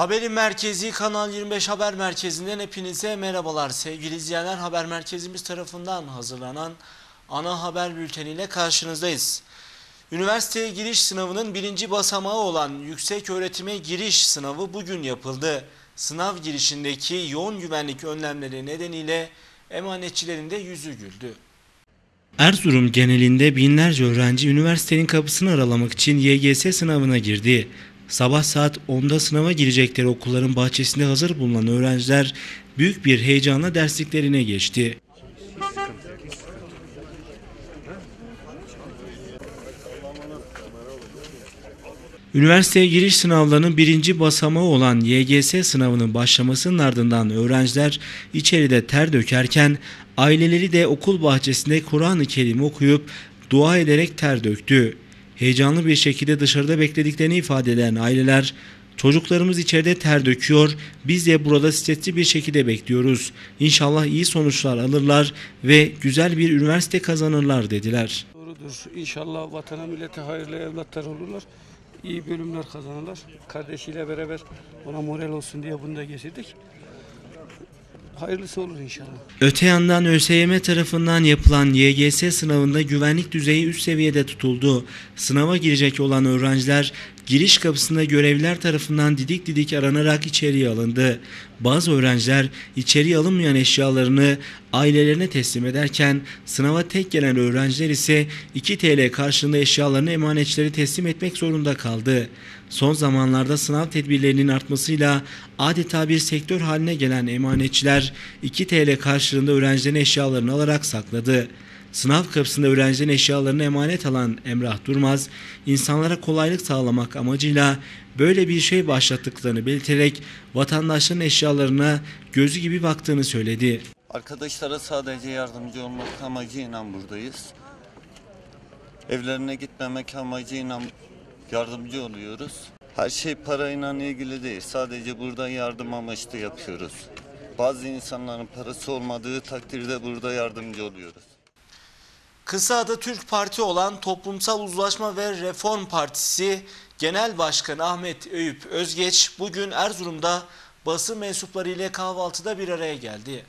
Haberin merkezi Kanal 25 Haber Merkezi'nden hepinize merhabalar. Sevgili izleyenler haber merkezimiz tarafından hazırlanan ana haber bülteniyle karşınızdayız. Üniversiteye giriş sınavının birinci basamağı olan yüksek öğretime giriş sınavı bugün yapıldı. Sınav girişindeki yoğun güvenlik önlemleri nedeniyle emanetçilerin de yüzü güldü. Erzurum genelinde binlerce öğrenci üniversitenin kapısını aralamak için YGS sınavına girdi. Sabah saat 10'da sınava girecekleri okulların bahçesinde hazır bulunan öğrenciler büyük bir heyecanla dersliklerine geçti. Üniversiteye giriş sınavlarının birinci basamağı olan YGS sınavının başlamasının ardından öğrenciler içeride ter dökerken aileleri de okul bahçesinde Kur'an-ı Kerim okuyup dua ederek ter döktü. Heyecanlı bir şekilde dışarıda beklediklerini ifade eden aileler Çocuklarımız içeride ter döküyor. Biz de burada stresli bir şekilde bekliyoruz. İnşallah iyi sonuçlar alırlar ve güzel bir üniversite kazanırlar dediler. Doğrudur. İnşallah vatana millete hayırlı evlatlar olurlar. İyi bölümler kazanırlar. Kardeşiyle beraber ona moral olsun diye bunu da getirdik. Hayırlısı olur inşallah. Öte yandan ÖSYM tarafından yapılan YGS sınavında güvenlik düzeyi üst seviyede tutuldu. Sınava girecek olan öğrenciler giriş kapısında görevliler tarafından didik didik aranarak içeriye alındı. Bazı öğrenciler içeriye alınmayan eşyalarını ailelerine teslim ederken sınava tek gelen öğrenciler ise 2 TL karşılığında eşyalarını emanetçileri teslim etmek zorunda kaldı. Son zamanlarda sınav tedbirlerinin artmasıyla adeta bir sektör haline gelen emanetçiler 2 TL karşılığında öğrencilerin eşyalarını alarak sakladı. Sınav kapısında öğrencilerin eşyalarını emanet alan Emrah Durmaz, insanlara kolaylık sağlamak amacıyla böyle bir şey başlattıklarını belirterek vatandaşların eşyalarına gözü gibi baktığını söyledi. Arkadaşlara sadece yardımcı olmak amacıyla buradayız. Evlerine gitmemek amacıyla yardımcı oluyoruz. Her şey parayla ilgili değil. Sadece burada yardım amaçlı yapıyoruz. Bazı insanların parası olmadığı takdirde burada yardımcı oluyoruz. Kısa adı Türk Parti olan Toplumsal Uzlaşma ve Reform Partisi Genel Başkanı Ahmet Eyüp Özgeç bugün Erzurum'da basın mensupları ile kahvaltıda bir araya geldi.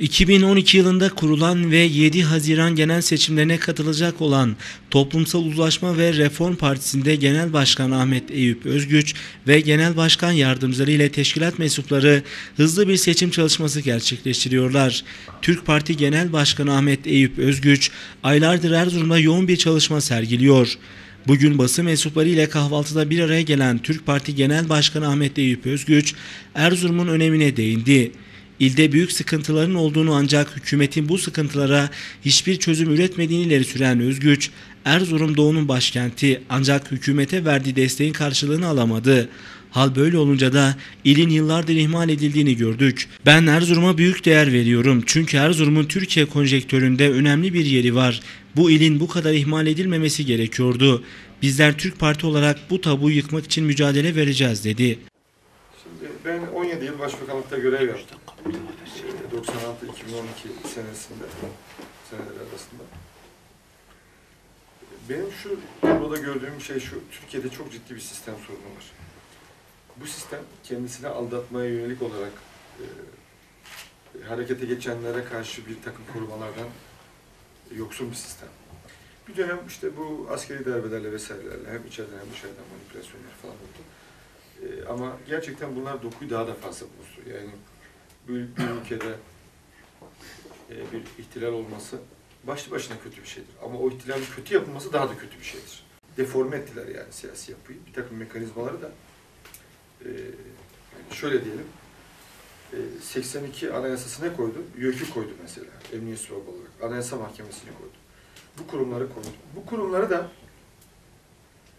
2012 yılında kurulan ve 7 Haziran genel seçimlerine katılacak olan Toplumsal Uzlaşma ve Reform Partisi'nde Genel Başkan Ahmet Eyüp Özgüç ve Genel Başkan Yardımcıları ile teşkilat mensupları hızlı bir seçim çalışması gerçekleştiriyorlar. Türk Parti Genel Başkanı Ahmet Eyüp Özgüç aylardır Erzurum'da yoğun bir çalışma sergiliyor. Bugün basın mensupları ile kahvaltıda bir araya gelen Türk Parti Genel Başkanı Ahmet Eyüp Özgüç, Erzurum'un önemine değindi. İlde büyük sıkıntıların olduğunu ancak hükümetin bu sıkıntılara hiçbir çözüm üretmediğini ileri süren Özgüç, Erzurum Doğu'nun başkenti ancak hükümete verdiği desteğin karşılığını alamadı. Hal böyle olunca da ilin yıllardır ihmal edildiğini gördük. Ben Erzurum'a büyük değer veriyorum. Çünkü Erzurum'un Türkiye konjektöründe önemli bir yeri var. Bu ilin bu kadar ihmal edilmemesi gerekiyordu. Bizler Türk Parti olarak bu tabuyu yıkmak için mücadele vereceğiz dedi. Şimdi ben 17 yıl başbakanlıkta görev yaptım. 96-2012 senesinde, seneler arasında. Benim şu burada gördüğüm şey şu, Türkiye'de çok ciddi bir sistem sorunu var. Bu sistem kendisine aldatmaya yönelik olarak e, harekete geçenlere karşı bir takım korumalardan yoksun bir sistem. Bir dönem işte bu askeri darbelerle vesairelerle hem içeriden hem dışarıdan manipülasyonlar falan oldu. Ee, ama gerçekten bunlar dokuyu daha da fazla bozdu. Yani bu, bu ülkede e, bir ihtilal olması başlı başına kötü bir şeydir. Ama o ihtilalin kötü yapılması daha da kötü bir şeydir. Deforme ettiler yani siyasi yapıyı. Bir takım mekanizmaları da e, şöyle diyelim e, 82 anayasası ne koydu? YÖK'ü koydu mesela. Emniyet Subayı olarak. Anayasa Mahkemesi'ni koydu. Bu kurumları koydu. Bu kurumları da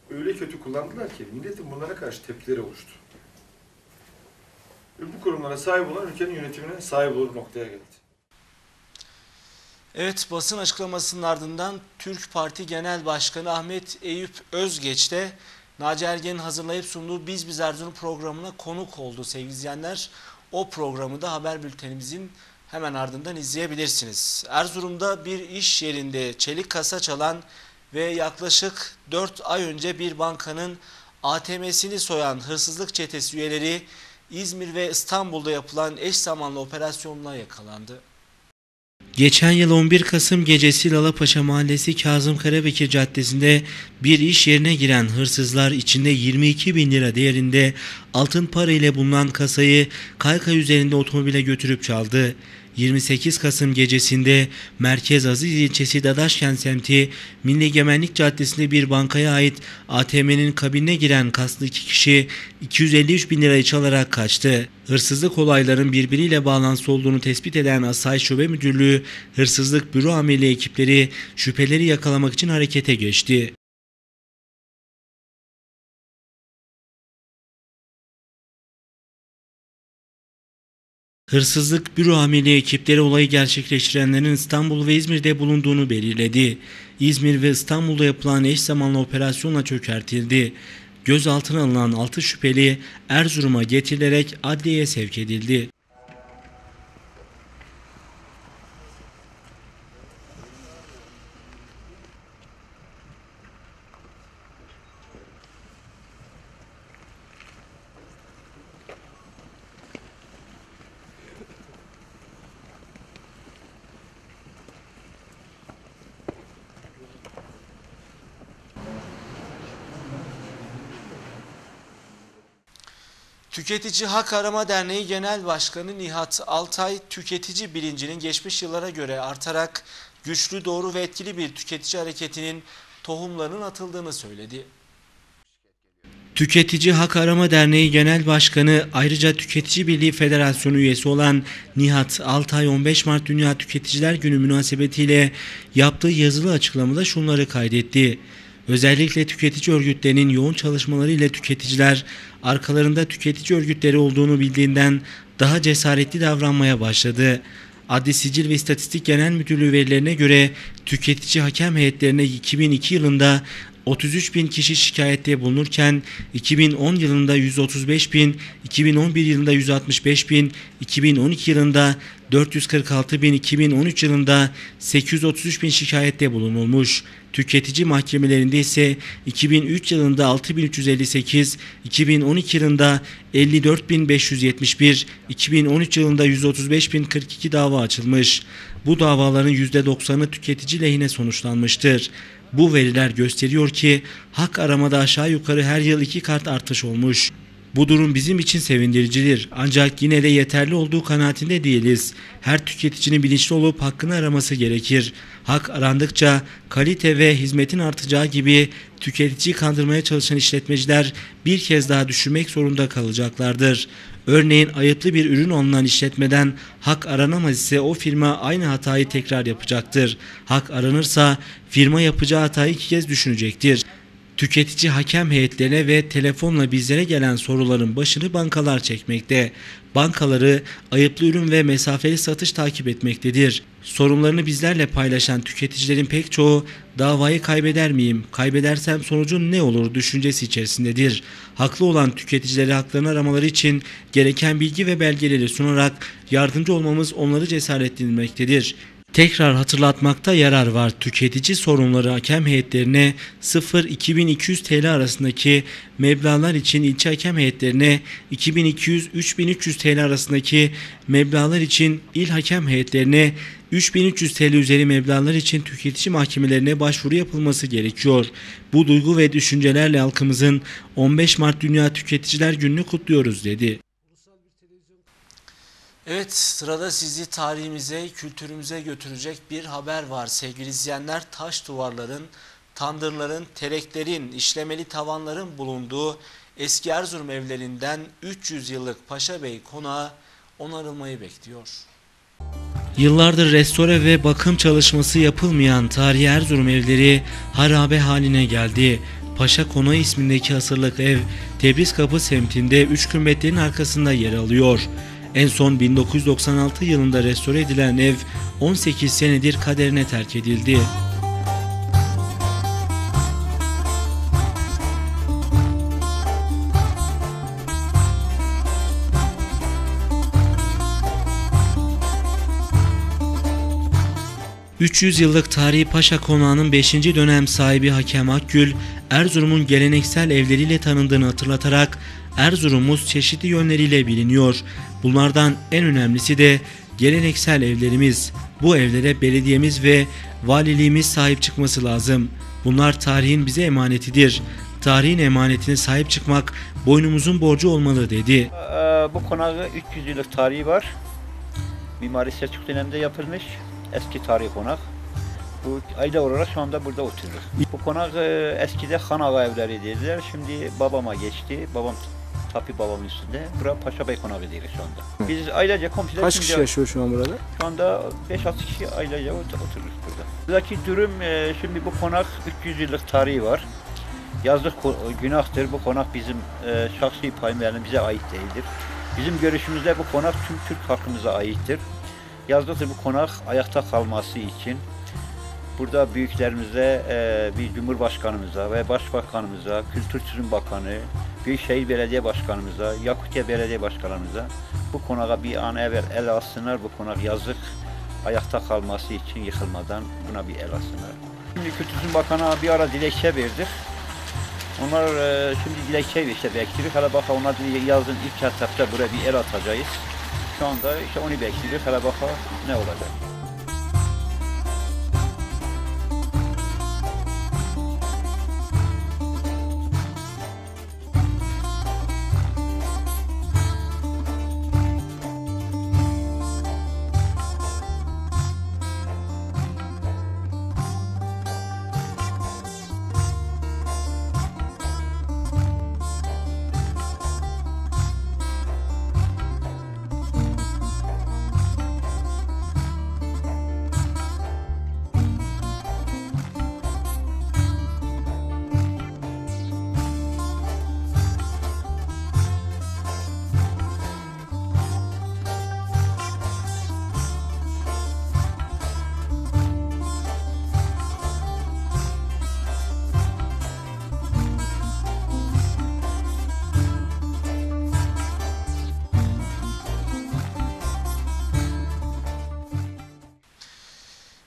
öyle kötü kullandılar ki milletin bunlara karşı tepkileri oluştu. Ve bu kurumlara sahip olan ülkenin yönetimine sahip olur noktaya geldi. Evet basın açıklamasının ardından Türk Parti Genel Başkanı Ahmet Eyüp Özgeç de Naci Ergen'in hazırlayıp sunduğu Biz Biz Erzurum programına konuk oldu sevgili izleyenler. O programı da haber bültenimizin hemen ardından izleyebilirsiniz. Erzurum'da bir iş yerinde çelik kasa çalan ve yaklaşık 4 ay önce bir bankanın ATM'sini soyan hırsızlık çetesi üyeleri İzmir ve İstanbul'da yapılan eş zamanlı operasyonla yakalandı. Geçen yıl 11 Kasım gecesi Lalapaşa Mahallesi Kazım Karabekir Caddesi'nde bir iş yerine giren hırsızlar içinde 22 bin lira değerinde altın para ile bulunan kasayı kaykay üzerinde otomobile götürüp çaldı. 28 Kasım gecesinde Merkez Aziz ilçesi Dadaşkent semti Milli Egemenlik Caddesi'nde bir bankaya ait ATM'nin kabinine giren kaslı iki kişi 253 bin lirayı çalarak kaçtı. Hırsızlık olayların birbiriyle bağlantısı olduğunu tespit eden Asayiş Şube Müdürlüğü, Hırsızlık Büro Amirliği ekipleri şüpheleri yakalamak için harekete geçti. Hırsızlık Büro Amirliği ekipleri olayı gerçekleştirenlerin İstanbul ve İzmir'de bulunduğunu belirledi. İzmir ve İstanbul'da yapılan eş zamanlı operasyonla çökertildi. Gözaltına alınan 6 şüpheli Erzurum'a getirilerek adliyeye sevk edildi. Tüketici Hak Arama Derneği Genel Başkanı Nihat Altay, tüketici bilincinin geçmiş yıllara göre artarak güçlü, doğru ve etkili bir tüketici hareketinin tohumlarının atıldığını söyledi. Tüketici Hak Arama Derneği Genel Başkanı ayrıca Tüketici Birliği Federasyonu üyesi olan Nihat Altay 15 Mart Dünya Tüketiciler Günü münasebetiyle yaptığı yazılı açıklamada şunları kaydetti. Özellikle tüketici örgütlerinin yoğun çalışmaları ile tüketiciler arkalarında tüketici örgütleri olduğunu bildiğinden daha cesaretli davranmaya başladı. Adli Sicil ve İstatistik Genel Müdürlüğü verilerine göre tüketici hakem heyetlerine 2002 yılında 33 bin kişi şikayette bulunurken 2010 yılında 135 bin, 2011 yılında 165 bin, 2012 yılında 446 bin, 2013 yılında 833 bin şikayette bulunulmuş. Tüketici mahkemelerinde ise 2003 yılında 6358, 2012 yılında 54571, 2013 yılında 135042 dava açılmış. Bu davaların %90'ı tüketici lehine sonuçlanmıştır. Bu veriler gösteriyor ki hak aramada aşağı yukarı her yıl iki kat artış olmuş. Bu durum bizim için sevindiricidir ancak yine de yeterli olduğu kanaatinde değiliz. Her tüketicinin bilinçli olup hakkını araması gerekir. Hak arandıkça kalite ve hizmetin artacağı gibi tüketiciyi kandırmaya çalışan işletmeciler bir kez daha düşünmek zorunda kalacaklardır. Örneğin ayıplı bir ürün olunan işletmeden hak aranamaz ise o firma aynı hatayı tekrar yapacaktır. Hak aranırsa firma yapacağı hatayı iki kez düşünecektir. Tüketici hakem heyetlerine ve telefonla bizlere gelen soruların başını bankalar çekmekte. Bankaları ayıplı ürün ve mesafeli satış takip etmektedir. Sorunlarını bizlerle paylaşan tüketicilerin pek çoğu davayı kaybeder miyim, kaybedersem sonucun ne olur düşüncesi içerisindedir. Haklı olan tüketicileri haklarını aramaları için gereken bilgi ve belgeleri sunarak yardımcı olmamız onları cesaretlendirmektedir. Tekrar hatırlatmakta yarar var. Tüketici sorunları hakem heyetlerine 0-2200 TL arasındaki meblağlar için ilçe hakem heyetlerine 2200-3300 TL arasındaki meblağlar için il hakem heyetlerine 3300 TL üzeri meblağlar için tüketici mahkemelerine başvuru yapılması gerekiyor. Bu duygu ve düşüncelerle halkımızın 15 Mart Dünya Tüketiciler Günü'nü kutluyoruz dedi. Evet sırada sizi tarihimize, kültürümüze götürecek bir haber var sevgili izleyenler. Taş duvarların, tandırların, tereklerin, işlemeli tavanların bulunduğu eski Erzurum evlerinden 300 yıllık Paşa Bey konağı onarılmayı bekliyor. Yıllardır restore ve bakım çalışması yapılmayan tarihi Erzurum evleri harabe haline geldi. Paşa Konağı ismindeki asırlık ev Tebriz Kapı semtinde 3 kümbetlerin arkasında yer alıyor. En son 1996 yılında restore edilen ev 18 senedir kaderine terk edildi. 300 yıllık tarihi Paşa Konağı'nın 5. dönem sahibi Hakem Akgül, Erzurum'un geleneksel evleriyle tanındığını hatırlatarak Erzurum'umuz çeşitli yönleriyle biliniyor. Bunlardan en önemlisi de geleneksel evlerimiz. Bu evlere belediyemiz ve valiliğimiz sahip çıkması lazım. Bunlar tarihin bize emanetidir. Tarihin emanetine sahip çıkmak boynumuzun borcu olmalı dedi. Ee, Bu konağı 300 yıllık tarihi var. Mimari Selçuk döneminde yapılmış. Eski tarihi konak. Bu aile olarak şu anda burada oturuyoruz. Bu konak e, eskide Han Ağa evleri dediler. Şimdi babama geçti. Babam Tapi babamın üstünde. Bura Paşa Bey konağı diyoruz şu anda. Biz ailece komşular Kaç kişi yaşıyor şu an burada? Şu anda 5-6 kişi ailece ot- oturuyoruz burada. Buradaki durum e, şimdi bu konak 300 yıllık tarihi var. Yazlık günahtır. Bu konak bizim e, şahsi payım yani bize ait değildir. Bizim görüşümüzde bu konak tüm Türk halkımıza aittir. Yazlıktır bu konak ayakta kalması için burada büyüklerimize, e, bir cumhurbaşkanımıza ve başbakanımıza, Kültür Turizm Bakanı, Büyükşehir Belediye Başkanımıza, Yakutiye Belediye Başkanımıza bu konağa bir an evvel el alsınlar. Bu konak yazık ayakta kalması için yıkılmadan buna bir el alsınlar. Şimdi Kültür Turizm Bakanı'na bir ara dilekçe verdik. Onlar e, şimdi dilekçeyi işte bekliyor. Hele baka dedi, yazın ilk etapta buraya bir el atacağız. Şu anda işte onu bekliyor. Hele baka ne olacak.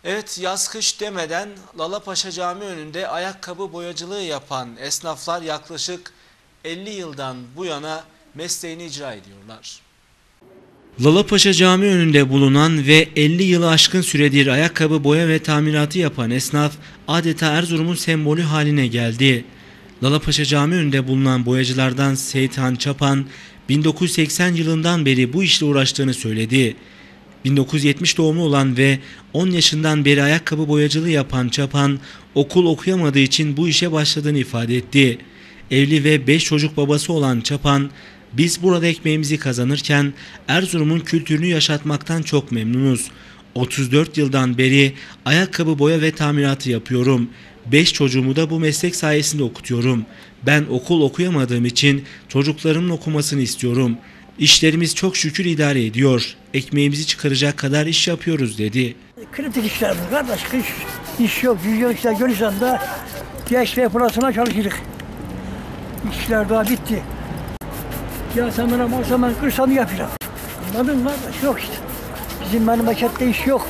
Evet yaz kış demeden Lalapaşa Camii önünde ayakkabı boyacılığı yapan esnaflar yaklaşık 50 yıldan bu yana mesleğini icra ediyorlar. Lalapaşa Camii önünde bulunan ve 50 yılı aşkın süredir ayakkabı boya ve tamiratı yapan esnaf adeta Erzurum'un sembolü haline geldi. Lalapaşa Camii önünde bulunan boyacılardan Seytan Çapan 1980 yılından beri bu işle uğraştığını söyledi. 1970 doğumlu olan ve 10 yaşından beri ayakkabı boyacılığı yapan Çapan okul okuyamadığı için bu işe başladığını ifade etti. Evli ve 5 çocuk babası olan Çapan, biz burada ekmeğimizi kazanırken Erzurum'un kültürünü yaşatmaktan çok memnunuz. 34 yıldan beri ayakkabı boya ve tamiratı yapıyorum. 5 çocuğumu da bu meslek sayesinde okutuyorum. Ben okul okuyamadığım için çocuklarımın okumasını istiyorum. İşlerimiz çok şükür idare ediyor. Ekmeğimizi çıkaracak kadar iş yapıyoruz dedi. Kritik işler bu kardeş. Kış, iş yok. Düzgün işler görürsen de gençliğe pırasına çalışırız. İşler daha bitti. Ya sen bana varsa ben kırsanı yapacağım. Anladın mı kardeş? Yok işte. Bizim memlekette iş yok.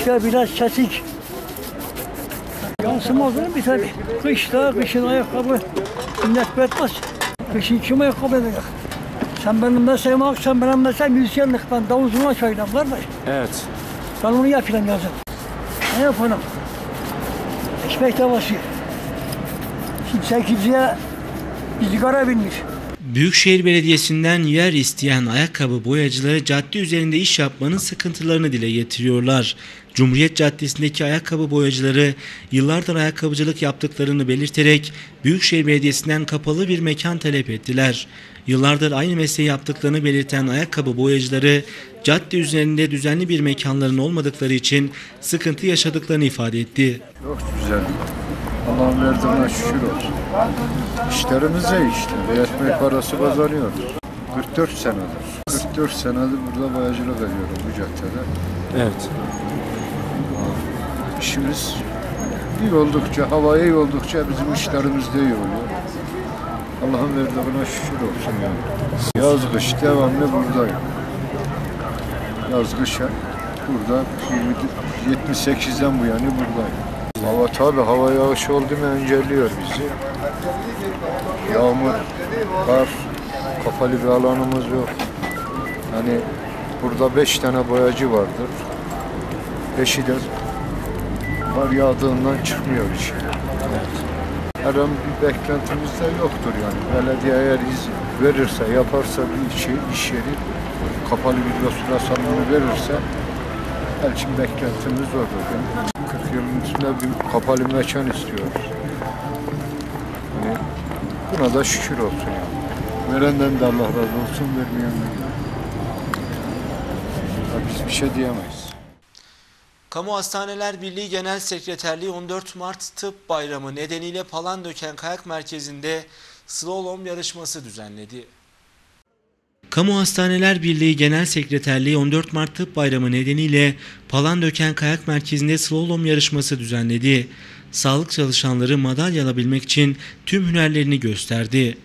İşler biraz kesik. Yansıma olur bir tabi. Kışta, kışın ayakkabı millet betmez. Kışın kim ayakkabı edecek? Sen benim mesleğime bak, sen benim mesleğim müzisyenlik. Ben davul zurna çalacağım kardeş. Evet. Ben onu yapacağım yazın. Ne yapalım? Ekmek tavası. Şimdi sekizciye bir sigara binmiş. Büyükşehir Belediyesi'nden yer isteyen ayakkabı boyacıları cadde üzerinde iş yapmanın sıkıntılarını dile getiriyorlar. Cumhuriyet Caddesi'ndeki ayakkabı boyacıları yıllardır ayakkabıcılık yaptıklarını belirterek Büyükşehir Belediyesi'nden kapalı bir mekan talep ettiler. Yıllardır aynı mesleği yaptıklarını belirten ayakkabı boyacıları cadde üzerinde düzenli bir mekanların olmadıkları için sıkıntı yaşadıklarını ifade etti. Çok güzel. Allah'ın verdiğine şükür olsun. İşlerimiz iyi işte. Ekmek parası kazanıyoruz. 44 senedir. 44 senedir burada boyacılık ediyorum bu caddede. Evet. İşimiz iyi oldukça, hava iyi oldukça bizim işlerimiz de iyi oluyor. Allah'ın verdiğine şükür olsun yani. Yaz kış devamlı buradayım. Yaz kış burada 78'den bu yana buradayım. Hava tabi hava yağışı oldu mu engelliyor bizi. Yağmur, kar, kapalı bir alanımız yok. Hani burada beş tane boyacı vardır. Beşi de kar yağdığından çıkmıyor işe. Her an bir beklentimiz de yoktur yani. Belediye eğer izin verirse, yaparsa bir işi, iş yeri kapalı bir restorasyon salonu verirse Elçin beklentimiz odur. Yani 40 yılın üstünde bir kapalı mekan istiyoruz. Yani buna da şükür olsun yani. Verenden de Allah razı olsun, vermeyenden de. Biz bir şey diyemeyiz. Kamu Hastaneler Birliği Genel Sekreterliği 14 Mart Tıp Bayramı nedeniyle Palandöken Kayak Merkezi'nde slalom yarışması düzenledi. Kamu Hastaneler Birliği Genel Sekreterliği 14 Mart Tıp Bayramı nedeniyle Palandöken Kayak Merkezi'nde slalom yarışması düzenledi. Sağlık çalışanları madalya alabilmek için tüm hünerlerini gösterdi.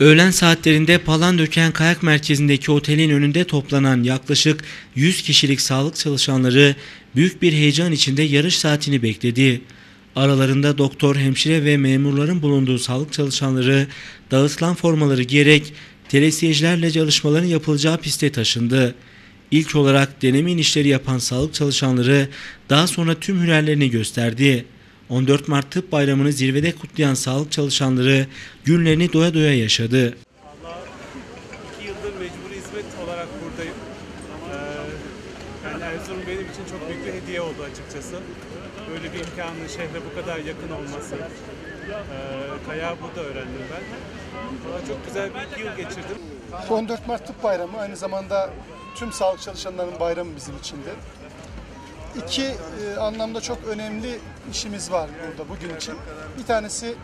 Öğlen saatlerinde Palandöken Kayak Merkezi'ndeki otelin önünde toplanan yaklaşık 100 kişilik sağlık çalışanları büyük bir heyecan içinde yarış saatini bekledi. Aralarında doktor, hemşire ve memurların bulunduğu sağlık çalışanları dağıtılan formaları giyerek telesiyecilerle çalışmaların yapılacağı piste taşındı. İlk olarak deneme inişleri yapan sağlık çalışanları daha sonra tüm hünerlerini gösterdi. 14 Mart Tıp Bayramı'nı zirvede kutlayan sağlık çalışanları günlerini doya doya yaşadı. Valla iki yıldır mecburi hizmet olarak buradayım. Ee, yani Erzurum benim için çok büyük bir hediye oldu açıkçası. Böyle bir imkanın şehre bu kadar yakın olması. Ee, kayağı burada öğrendim ben. Valla çok güzel bir iki yıl geçirdim. 14 Mart Tıp Bayramı aynı zamanda tüm sağlık çalışanlarının bayramı bizim için de. İki e, anlamda çok önemli işimiz var burada bugün için. Bir tanesi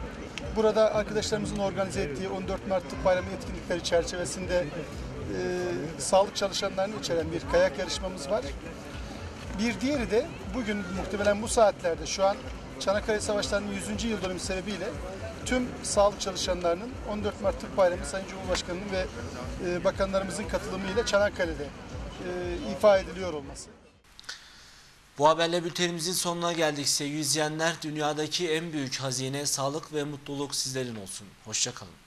burada arkadaşlarımızın organize ettiği 14 Mart Tıp Bayramı etkinlikleri çerçevesinde e, sağlık çalışanlarını içeren bir kayak yarışmamız var. Bir diğeri de bugün muhtemelen bu saatlerde şu an Çanakkale Savaşları'nın 100. yıl dönümü sebebiyle tüm sağlık çalışanlarının 14 Mart Tıp Bayramı Sayın Cumhurbaşkanı'nın ve e, bakanlarımızın katılımıyla Çanakkale'de e, ifa ediliyor olması. Bu haberle bültenimizin sonuna geldik sevgili izleyenler. Dünyadaki en büyük hazine sağlık ve mutluluk sizlerin olsun. Hoşçakalın.